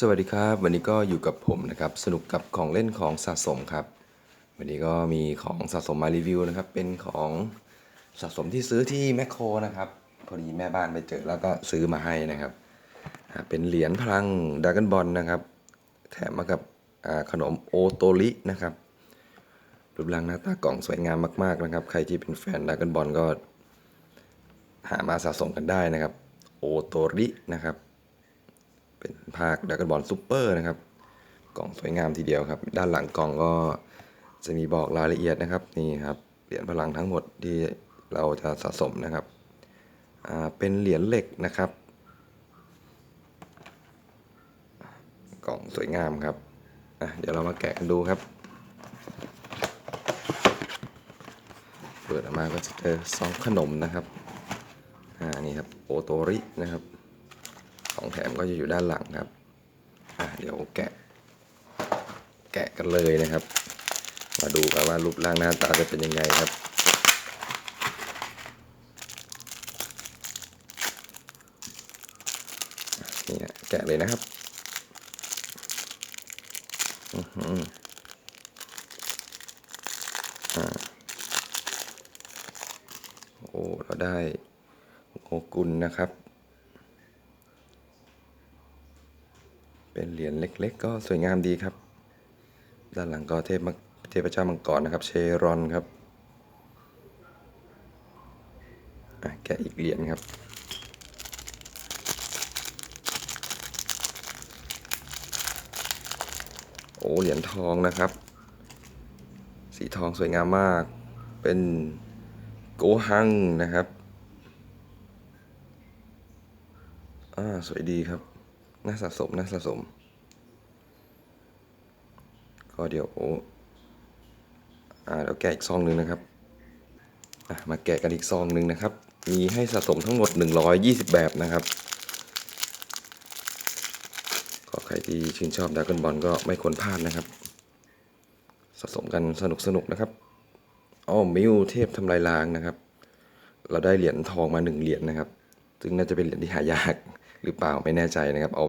สวัสดีครับ วันนี้ก็อยู่กับผมนะครับ สนุกกับของเล่นของสะสมครับ วันนี้ก็มีของสะสมมารีวิวนะครับ เป็นของสะสมที่ซื้อที่แมคโครนะครับ พอดีแม่บ้านไปเจอแล้วก็ซื้อมาให้นะครับ เป็นเหรียญพลังด a ก o n นบอลนะครับ แถมมากับขนมโอโตรินะครับ รูปร่างหน้าตากล่องสวยงามมากๆนะครับ ใครที่เป็นแฟนด a ก o n นบอลก็ หามาสะสมกันได้นะครับ โอโตรินะครับ เป็นภาคด a ก o n นบอลซูเปอร์นะครับ กล่องสวยงามทีเดียวครับ ด้านหลังกล่องก็จะมีบอกรายละเอียดนะครับนี่ครับเหรียญพลังทั้งหมดที่เราจะสะสมนะครับเป็นเหรียญเหล็กนะครับ กล่องสวยงามครับเดี๋ยวเรามาแกะกันดูครับ เปิดออกมาก็จะเจอซองขนมนะครับอ่านี่ครับโอโตรินะครับ ของแถมก็จะอยู่ด้านหลังครับ อะเดี๋ยวแกะ แกะกันเลยนะครับ มาดูกันว่ารูปร่างหน้าตาจะเป็นยังไงครับ นี่ฮะแกะเลยนะครับอือหืออ่าโอ้ เราได้โงกุลนะครับ เป็นเหรียญเล็กๆ ก็สวยงามดีครับ ด้านหลังก็เทพมังเทพเจ้ามังกรนะครับ เชรอนครับอะแกะอีกเหรียญครับโอ้เหรียญทองนะครับ สีทองสวยงามมาก เป็นโกหังนะครับ อ่า สวยดีครับ น่าสะสมน่าสะสม ก็เดี๋ยวอ่าเดี๋ยวแกะอีกซองหนึ่งนะครับอะมาแกะกันอีกซองหนึ่งนะครับ มีให้สะสมทั้งหมด 120 แบบนะครับก็ใครที่ชื่นชอบด a ก o n นบอลก็ไม่ควรพลาดนะครับ สะสมกันสนุกสนุกนะครับอ๋อมิวเทพทำลายล้างนะครับ เราได้เหรียญทองมาหนึ่งเหรียญนะครับ ซึ่งน่าจะเป็นเหรียญที่หายากหรือเปล่าไม่แน่ใจนะครับเอา